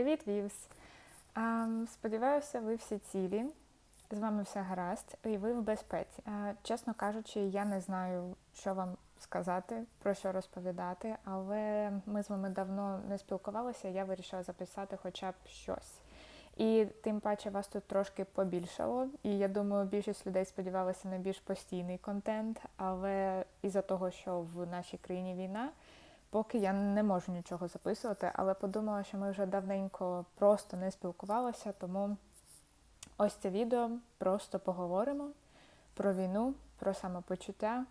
Привіт, Вівс! Ем, Сподіваюся, ви всі цілі. З вами все гаразд, і ви в безпеці. Е, Чесно кажучи, я не знаю, що вам сказати, про що розповідати, але ми з вами давно не спілкувалися. Я вирішила записати хоча б щось. І тим паче вас тут трошки побільшало. І я думаю, більшість людей сподівалася на більш постійний контент, але із-за того, що в нашій країні війна. Поки я не можу нічого записувати, але подумала, що ми вже давненько просто не спілкувалися, тому ось це відео просто поговоримо про війну, про самопочуття,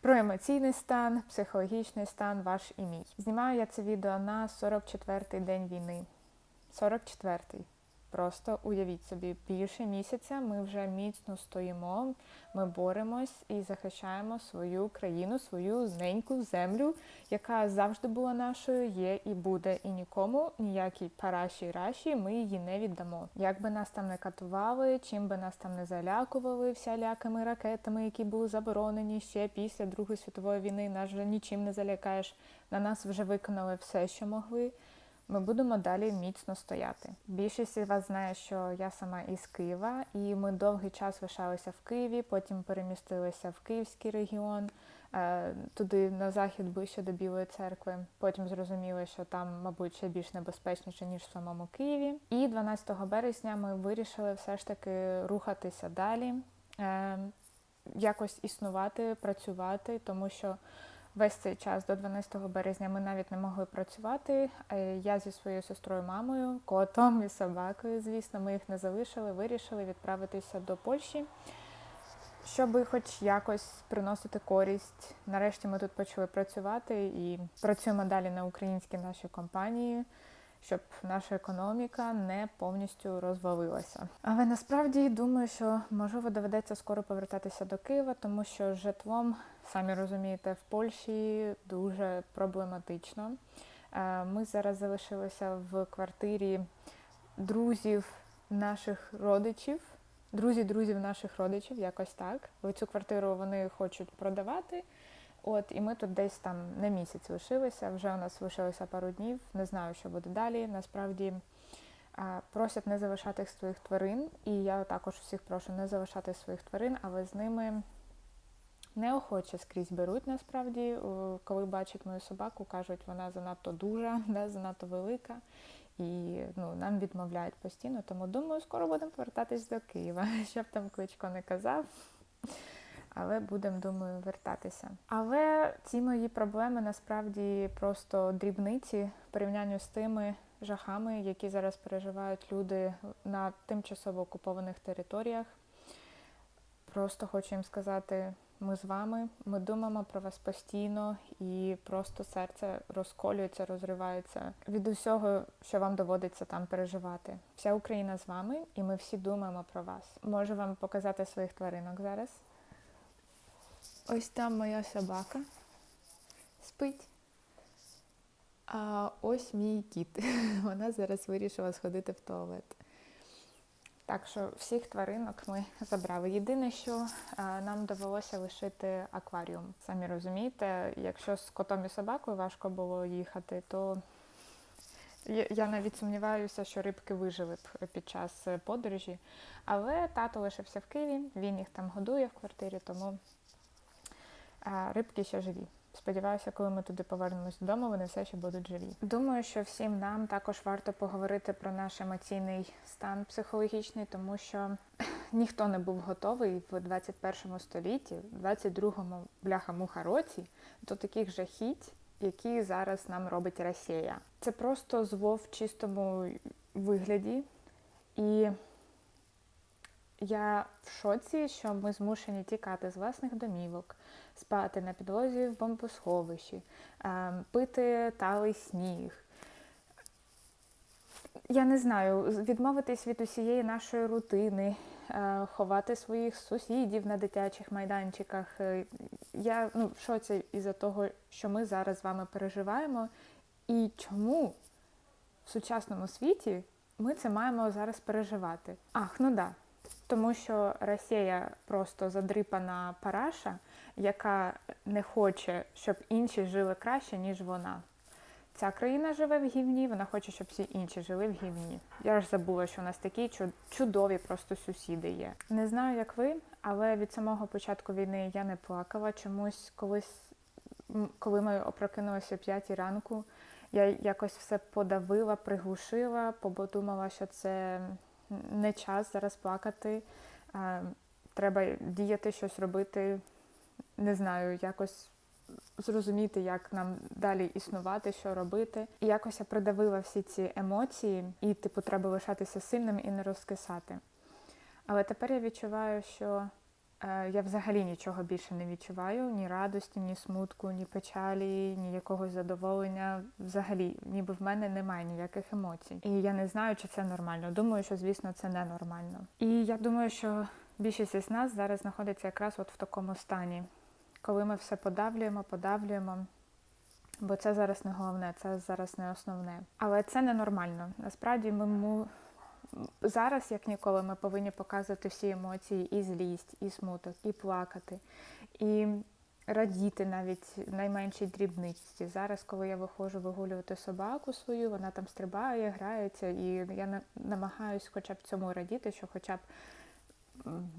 про емоційний стан, психологічний стан ваш і мій. Знімаю я це відео на 44-й день війни. 44-й. Просто уявіть собі, більше місяця ми вже міцно стоїмо, ми боремось і захищаємо свою країну, свою неньку землю, яка завжди була нашою, є і буде. І нікому ніякій параші раші ми її не віддамо. Як би нас там не катували, чим би нас там не залякували всялякими ракетами, які були заборонені ще після Другої світової війни, нас вже нічим не залякаєш. На нас вже виконали все, що могли. Ми будемо далі міцно стояти. Більшість із вас знає, що я сама із Києва, і ми довгий час лишалися в Києві, потім перемістилися в Київський регіон, е, туди на захід ближче до Білої церкви. Потім зрозуміли, що там, мабуть, ще більш небезпечніше ніж в самому Києві. І 12 березня ми вирішили все ж таки рухатися далі, е, якось існувати, працювати, тому що. Весь цей час до 12 березня ми навіть не могли працювати. Е, Я зі своєю сестрою, мамою, котом і собакою, звісно, ми їх не залишили, вирішили відправитися до Польщі, щоб хоч якось приносити користь. Нарешті ми тут почали працювати і працюємо далі на українській нашій компанії. Щоб наша економіка не повністю розвалилася. Але насправді думаю, що можливо доведеться скоро повертатися до Києва, тому що з житлом, самі розумієте, в Польщі дуже проблематично. Е, Ми зараз залишилися в квартирі друзів наших родичів, друзі друзів наших родичів, якось так. Цю квартиру вони хочуть продавати. От, і ми тут десь там на місяць лишилися. Вже у нас лишилося пару днів. Не знаю, що буде далі. Насправді просять не залишати своїх тварин, і я також всіх прошу не залишати своїх тварин, але з ними неохоче скрізь беруть насправді. Коли бачать мою собаку, кажуть, вона занадто дуже, да, занадто велика. І ну, нам відмовляють постійно, тому думаю, скоро будемо повертатись до Києва, щоб там кличко не казав але будемо, думаю, вертатися. Але ці мої проблеми насправді просто дрібниці в порівнянні з тими жахами, які зараз переживають люди на тимчасово окупованих територіях. Просто хочу їм сказати, ми з вами, ми думаємо про вас постійно, і просто серце розколюється, розривається від усього, що вам доводиться там переживати. Вся Україна з вами, і ми всі думаємо про вас. Можу вам показати своїх тваринок зараз. Ось там моя собака спить. А ось мій кіт. Вона зараз вирішила сходити в туалет. Так що всіх тваринок ми забрали. Єдине, що нам довелося лишити акваріум. Самі розумієте, якщо з котом і собакою важко було їхати, то я навіть сумніваюся, що рибки вижили б під час подорожі. Але тато лишився в Києві, він їх там годує в квартирі, тому рибки ще живі. Сподіваюся, коли ми туди повернемось додому, вони все ще будуть живі. Думаю, що всім нам також варто поговорити про наш емоційний стан психологічний, тому що ніхто не був готовий в 21 столітті, в 22-му бляха-муха році до таких жахіть, які зараз нам робить Росія. Це просто зло в чистому вигляді. І я в шоці, що ми змушені тікати з власних домівок, спати на підлозі в бомбосховищі, ем, пити талий сніг. Я не знаю, відмовитись від усієї нашої рутини, е, ховати своїх сусідів на дитячих майданчиках. Е, я ну, в шоці із-за того, що ми зараз з вами переживаємо, і чому в сучасному світі ми це маємо зараз переживати. Ах, ну да. Тому що Росія просто задрипана параша, яка не хоче, щоб інші жили краще, ніж вона. ця країна живе в гівні, вона хоче, щоб всі інші жили в гівні. Я ж забула, що у нас такі чудові просто сусіди є. Не знаю, як ви, але від самого початку війни я не плакала. Чомусь колись, коли ми опрокинулися о п'ятій ранку, я якось все подавила, приглушила, подумала, що це не час зараз плакати. Треба діяти, щось робити. Не знаю, якось зрозуміти, як нам далі існувати, що робити. І якось я придавила всі ці емоції, і, типу, треба лишатися сильним і не розкисати. Але тепер я відчуваю, що я взагалі нічого більше не відчуваю: ні радості, ні смутку, ні печалі, ні якогось задоволення. Взагалі, ніби в мене немає ніяких емоцій. І я не знаю, чи це нормально. Думаю, що звісно це ненормально. І я думаю, що більшість із нас зараз знаходиться якраз от в такому стані коли ми все подавлюємо, подавлюємо. Бо це зараз не головне, це зараз не основне. Але це ненормально. Насправді ми. Зараз, як ніколи, ми повинні показувати всі емоції, і злість, і смуток, і плакати, і радіти навіть найменшій дрібниці. Зараз, коли я виходжу вигулювати собаку свою, вона там стрибає, грається, і я намагаюся хоча б цьому радіти, що хоча б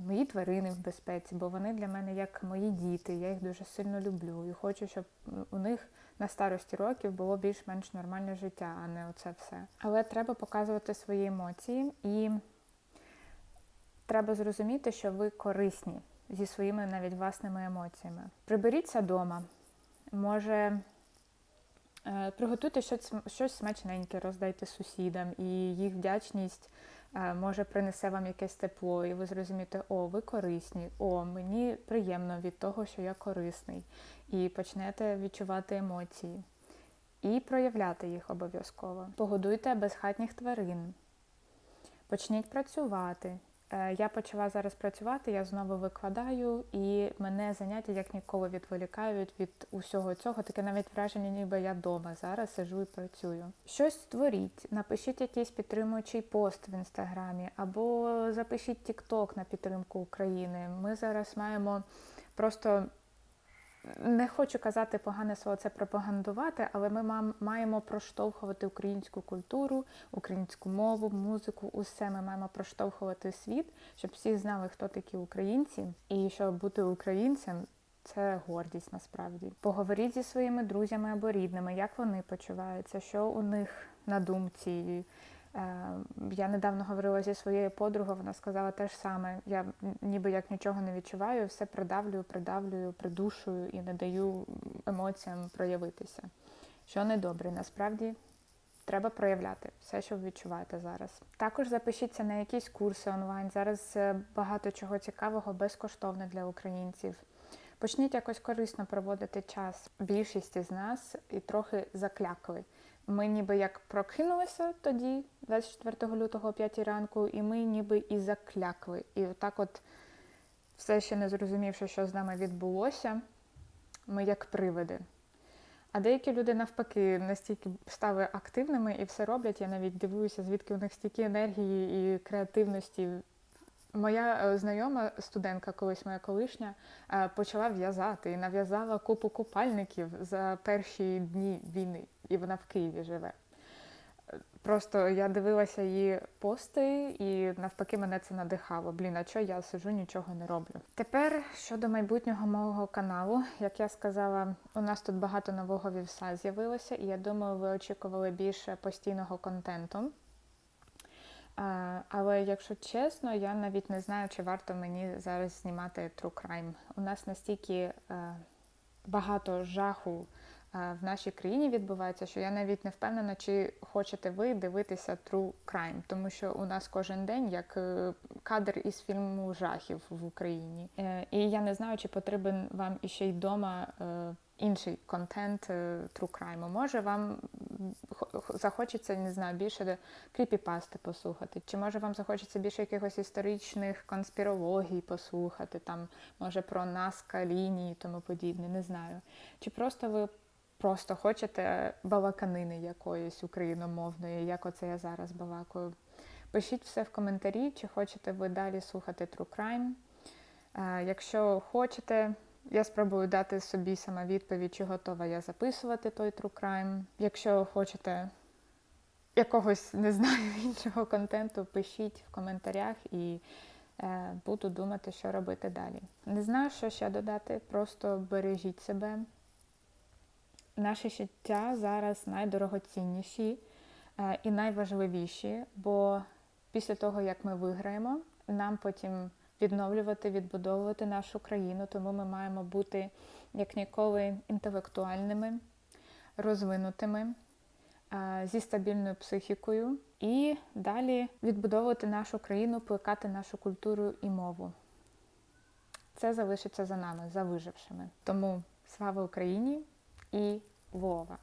мої тварини в безпеці, бо вони для мене як мої діти, я їх дуже сильно люблю і хочу, щоб у них на старості років було більш-менш нормальне життя, а не оце все. Але треба показувати свої емоції і треба зрозуміти, що ви корисні зі своїми навіть власними емоціями. Приберіться вдома, може. е, Приготуйте щось, щось смачненьке, роздайте сусідам, і їх вдячність може принесе вам якесь тепло, і ви зрозумієте, о, ви корисні, о, мені приємно від того, що я корисний, і почнете відчувати емоції і проявляти їх обов'язково. Погодуйте безхатніх тварин, почніть працювати. Е, Я почала зараз працювати, я знову викладаю, і мене заняття як ніколи відволікають від усього цього. Таке навіть враження, ніби я вдома зараз сижу і працюю. Щось створіть, напишіть якийсь підтримуючий пост в інстаграмі, або запишіть тікток на підтримку України. Ми зараз маємо просто. Не хочу казати погане слово це пропагандувати, але ми маємо проштовхувати українську культуру, українську мову, музику, усе ми маємо проштовхувати світ, щоб всі знали, хто такі українці, і що бути українцем це гордість насправді. Поговоріть зі своїми друзями або рідними, як вони почуваються, що у них на думці. Е, Я недавно говорила зі своєю подругою, вона сказала те ж саме. Я ніби як нічого не відчуваю, все придавлюю, придавлюю, придушую і не даю емоціям проявитися. Що недобре, насправді треба проявляти все, що ви відчуваєте зараз. Також запишіться на якісь курси онлайн. Зараз е, багато чого цікавого безкоштовно для українців. Почніть якось корисно проводити час. Більшість із нас і трохи заклякли. Ми ніби як прокинулися тоді, 24 лютого о 5 ранку, і ми ніби і заклякли. І отак от, все ще не зрозумівши, що з нами відбулося, ми як привиди. А деякі люди навпаки настільки стали активними і все роблять. Я навіть дивуюся, звідки у них стільки енергії і креативності. Моя е, знайома студентка, колись моя колишня, е, почала в'язати і нав'язала купу купальників за перші дні війни, і вона в Києві живе. Просто я дивилася її пости, і навпаки мене це надихало. Блін, а що я сижу, нічого не роблю. Тепер щодо майбутнього мого каналу, як я сказала, у нас тут багато нового вівса з'явилося, і я думаю, ви очікували більше постійного контенту. Але якщо чесно, я навіть не знаю, чи варто мені зараз знімати True Crime. У нас настільки е, багато жаху в нашій країні відбувається, що я навіть не впевнена, чи хочете ви дивитися True Crime, тому що у нас кожен день як е, кадр із фільму жахів в Україні. Е, І я не знаю, чи потрібен вам іще й вдома е, інший контент е, True Crime. Може вам захочеться, не знаю, більше кріпіпасти послухати, чи може вам захочеться більше якихось історичних конспірологій послухати, там може про Наска, лінії і тому подібне, не знаю. Чи просто ви просто хочете балаканини якоїсь україномовної, як оце я зараз балакаю. Пишіть все в коментарі, чи хочете ви далі слухати True Crime. Е, Якщо хочете, Я спробую дати собі сама відповідь, чи готова я записувати той true crime. Якщо хочете якогось не знаю іншого контенту, пишіть в коментарях і е, буду думати, що робити далі. Не знаю, що ще додати, просто бережіть себе. Наші життя зараз найдорогоцінніші е, і найважливіші, бо після того, як ми виграємо, нам потім відновлювати, відбудовувати нашу країну, тому ми маємо бути як ніколи інтелектуальними, розвинутими, е, зі стабільною психікою і далі відбудовувати нашу країну, плекати нашу культуру і мову. Це залишиться за нами, за вижившими. Тому слава Україні і Вова!